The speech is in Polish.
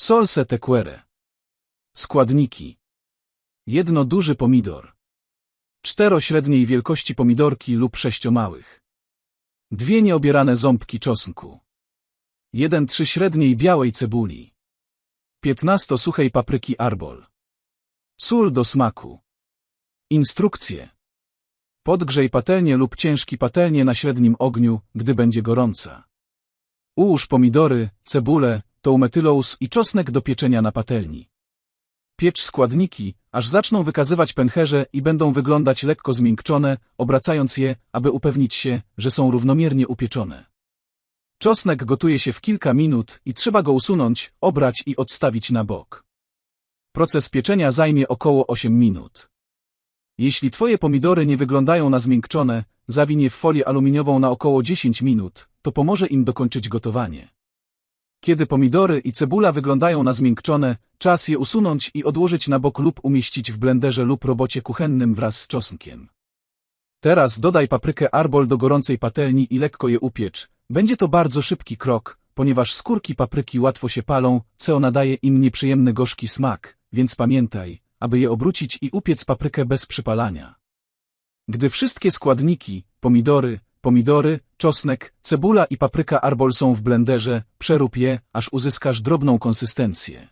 Solse tequere. Składniki. Jedno duży pomidor. Cztero średniej wielkości pomidorki lub sześcio małych. Dwie nieobierane ząbki czosnku. Jeden trzy średniej białej cebuli. Piętnasto suchej papryki arbol. Sól do smaku. Instrukcje. Podgrzej patelnię lub ciężki patelnię na średnim ogniu, gdy będzie gorąca. Ułóż pomidory, cebulę, toumetylous i czosnek do pieczenia na patelni. Piecz składniki, aż zaczną wykazywać pęcherze i będą wyglądać lekko zmiękczone, obracając je, aby upewnić się, że są równomiernie upieczone. Czosnek gotuje się w kilka minut i trzeba go usunąć, obrać i odstawić na bok. Proces pieczenia zajmie około 8 minut. Jeśli twoje pomidory nie wyglądają na zmiękczone, zawin je w folię aluminiową na około 10 minut, to pomoże im dokończyć gotowanie. Kiedy pomidory i cebula wyglądają na zmiękczone, czas je usunąć i odłożyć na bok lub umieścić w blenderze lub robocie kuchennym wraz z czosnkiem. Teraz dodaj paprykę arbol do gorącej patelni i lekko je upiecz. Będzie to bardzo szybki krok, ponieważ skórki papryki łatwo się palą, co nadaje im nieprzyjemny gorzki smak, więc pamiętaj, aby je obrócić i upiec paprykę bez przypalania. Gdy wszystkie składniki, pomidory, pomidory, czosnek, cebula i papryka arbol są w blenderze, przerób je, aż uzyskasz drobną konsystencję.